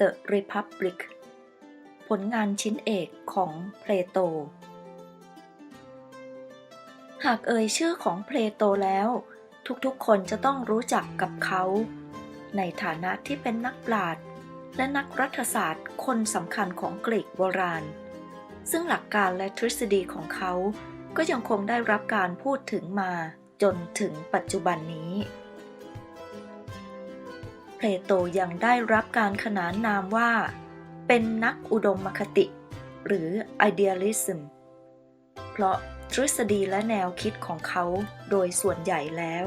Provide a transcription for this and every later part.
The Republic ผลงานชิ้นเอกของเพลโต หากเอ่ยชื่อของเพลโตแล้ว ทุกๆคนจะต้องรู้จักกับเขา ในฐานะที่เป็นนักปราชญ์และนักรัฐศาสตร์คนสำคัญของกรีกโบราณ ซึ่งหลักการและทฤษฎีของเขา ก็ยังคงได้รับการพูดถึงมาจนถึงปัจจุบันนี้ เพลโตยังได้รับการขนานนามว่า เป็นนักอุดมคติ หรือ idealism เพราะทฤษฎีและแนวคิดของเขาโดยส่วนใหญ่แล้ว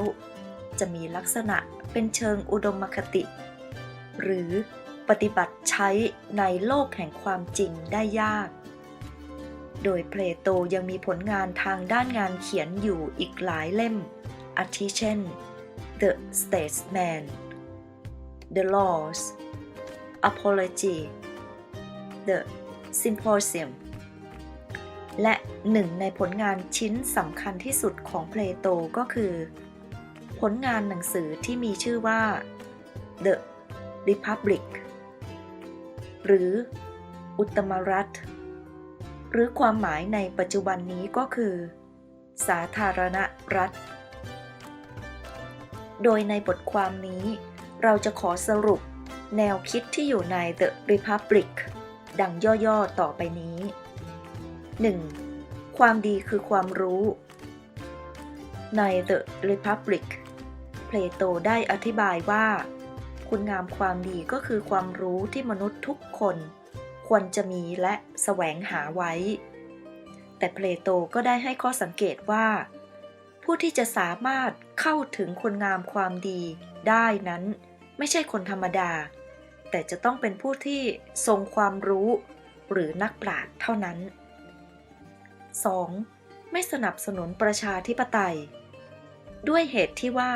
จะมีลักษณะเป็นเชิงอุดมคติ หรือปฏิบัติใช้ในโลกแห่งความจริงได้ยาก โดยเพลโตยังมีผลงานทางด้านงานเขียนอยู่อีกหลายเล่มอาทิเช่น The Statesman The Laws Apology The Symposium และหนึ่งในผลงานชิ้นสำคัญที่สุดของเพลโตก็คือ ผลงานหนังสือที่มีชื่อว่า The Republic หรืออุตมรัฐ หรือความหมายในปัจจุบันนี้ก็คือ สาธารณรัฐ โดยในบทความนี้ เราจะขอสรุป แนวคิดที่อยู่ใน The Republic ดังย่อๆต่อไปนี้ 1. ความดีคือความรู้ ใน The Republic เพลโตได้อธิบายว่า คุณงามความดีก็คือความรู้ที่มนุษย์ทุกคน ควรจะมีและแสวงหาไว้ แต่เพลโตก็ได้ให้ข้อสังเกตว่า ผู้ที่จะสามารถเข้าถึงคุณงามความดีได้นั้น ไม่ใช่คนธรรมดา แต่จะต้องเป็นผู้ที่ทรงความรู้ หรือนักปราชญ์เท่านั้น 2. ไม่สนับสนุนประชาธิปไตย ด้วยเหตุที่ว่า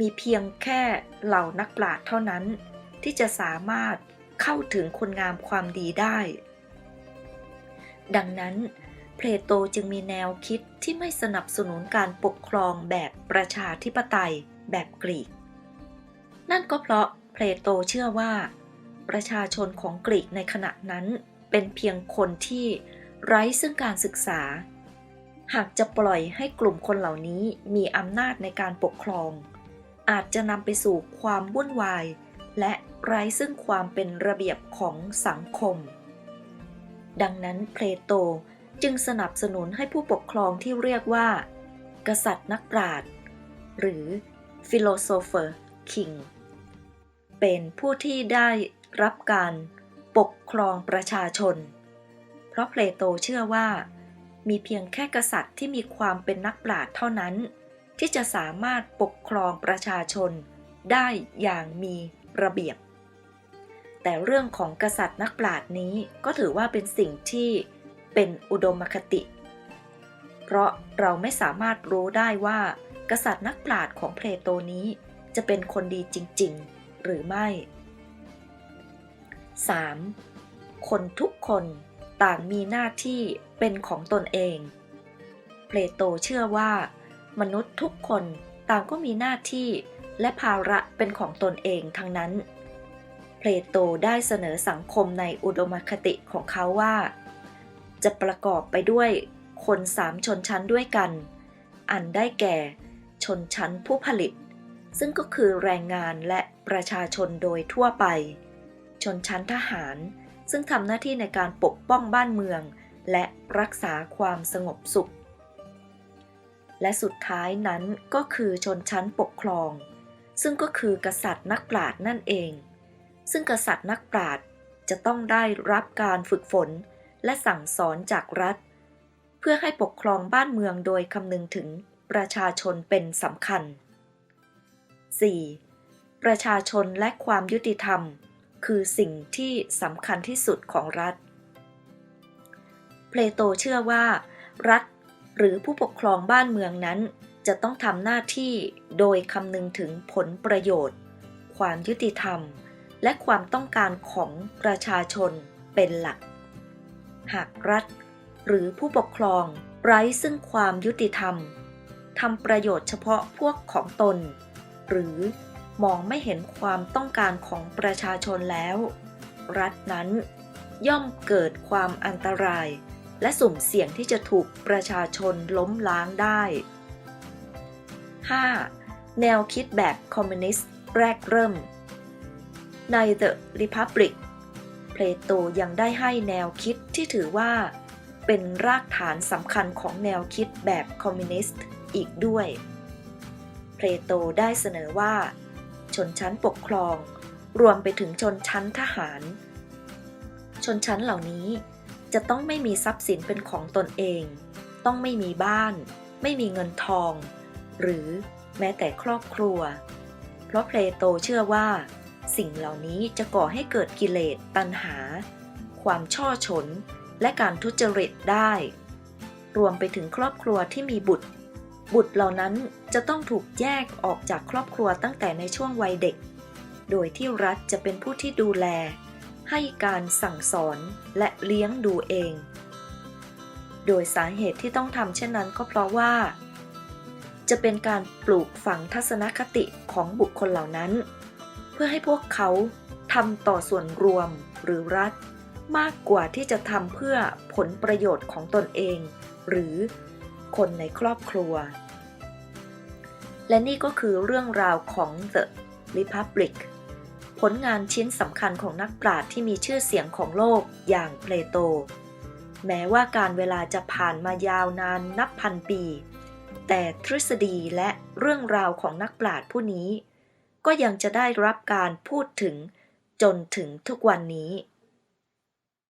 มีเพียงแค่เหล่านักปราชญ์เท่านั้น ที่จะสามารถเข้าถึงคุณงามความดีได้ ดังนั้น เพลโตจึงมีแนวคิดที่ไม่สนับสนุนการปกครองแบบประชาธิปไตยแบบกรีก นั่นก็เพราะเพลโตเชื่อว่า ประชาชนของกรีกในขณะนั้นเป็นเพียงคนที่ไร้ซึ่งการศึกษา หากจะปล่อยให้กลุ่มคนเหล่านี้มีอำนาจในการปกครอง อาจจะนำไปสู่ความวุ่นวาย และไร้ซึ่งความเป็นระเบียบของสังคม ดังนั้นเพลโต จึงสนับสนุนให้ผู้ปกครองที่เรียกว่า กษัตริย์นักปราชญ์หรือ philosopher king เป็นผู้ที่ได้รับการปกครองประชาชน เพราะเพลโตเชื่อว่า มีเพียงแค่กษัตริย์ที่มีความเป็นนักปราชญ์เท่านั้น ที่จะสามารถปกครองประชาชนได้อย่างมีระเบียบ แต่เรื่องของกษัตริย์นักปราชญ์นี้ก็ถือว่าเป็นสิ่งที่ เป็นอุดมคติ เพราะเราไม่สามารถรู้ได้ว่า กษัตริย์นักปราชญ์ของเพลโตนี้จะเป็นคนดีจริง ๆ หรือไม่ 3. คนทุกคนต่างมีหน้าที่เป็นของตนเอง เพลโตเชื่อว่า มนุษย์ทุกคนต่างก็มีหน้าที่และภาระเป็นของตนเองทั้งนั้น เพลโตได้เสนอสังคมในอุดมคติของเขาว่า จะประกอบไปด้วยคนสามชนชั้นด้วยกัน อันได้แก่ ชนชั้นผู้ผลิต ซึ่งก็คือแรงงานและประชาชนโดยทั่วไป ชนชั้นทหาร ซึ่งทำหน้าที่ในการปกป้องบ้านเมือง และรักษาความสงบสุข และสุดท้ายนั้นก็คือชนชั้นปกครอง ซึ่งก็คือกษัตริย์นักปราชญ์นั่นเอง ซึ่งกษัตริย์นักปราชญ์จะต้องได้รับการฝึกฝน และสั่งสอนจากรัฐ เพื่อให้ปกครองบ้านเมืองโดยคำนึงถึงประชาชนเป็นสำคัญ 4. ประชาชนและความยุติธรรม คือสิ่งที่สำคัญที่สุดของรัฐ เพลโตเชื่อว่า รัฐหรือผู้ปกครองบ้านเมืองนั้น จะต้องทำหน้าที่โดยคำนึงถึงผลประโยชน์ ความยุติธรรม และความต้องการของประชาชนเป็นหลัก หากรัฐ หรือผู้ปกครองไร้ซึ่งความยุติธรรมทำประโยชน์เฉพาะพวกของตน หรือมองไม่เห็นความต้องการของประชาชนแล้ว รัฐนั้น ย่อมเกิดความอันตราย และสุ่มเสี่ยงที่จะถูกประชาชนล้มล้างได้ 5. แนวคิดแบบคอมมิวนิสต์แรกเริ่ม ใน The Republic เพลโตยังได้ให้แนวคิดที่ถือว่า เป็นรากฐานสำคัญของแนวคิดแบบคอมมิวนิสต์อีกด้วย เพลโตได้เสนอว่า ชนชั้นปกครอง รวมไปถึงชนชั้นทหาร ชนชั้นเหล่านี้จะต้องไม่มีทรัพย์สินเป็นของตนเอง ต้องไม่มีบ้าน ไม่มีเงินทอง หรือแม้แต่ครอบครัว เพราะเพลโตเชื่อว่า สิ่งเหล่านี้จะก่อให้เกิดกิเลสตัณหา ความช่อฉน และการทุจริตได้ รวมไปถึงครอบครัวที่มีบุตร บุตรเหล่านั้นจะต้องถูกแยกออกจากครอบครัวตั้งแต่ในช่วงวัยเด็ก โดยที่รัฐจะเป็นผู้ที่ดูแล ให้การสั่งสอนและเลี้ยงดูเอง โดยสาเหตุที่ต้องทำเช่นนั้นก็เพราะว่าจะเป็นการปลูกฝังทัศนคติของบุคคลเหล่านั้น เพื่อให้พวกเขาทำต่อส่วนรวมหรือรัฐ มากกว่าที่จะทำเพื่อผลประโยชน์ของตนเอง หรือคนในครอบครัว และนี่ก็คือเรื่องราวของ The Republic ผลงานชิ้นสำคัญของนักปราชญ์ที่มีชื่อเสียงของโลกอย่างเพลโต แม้ว่าการเวลาจะผ่านมายาวนานนับพันปี แต่ทฤษฎีและเรื่องราวของนักปราชญ์ผู้นี้ ก็ยังจะได้รับการพูดถึงจนถึงทุกวันนี้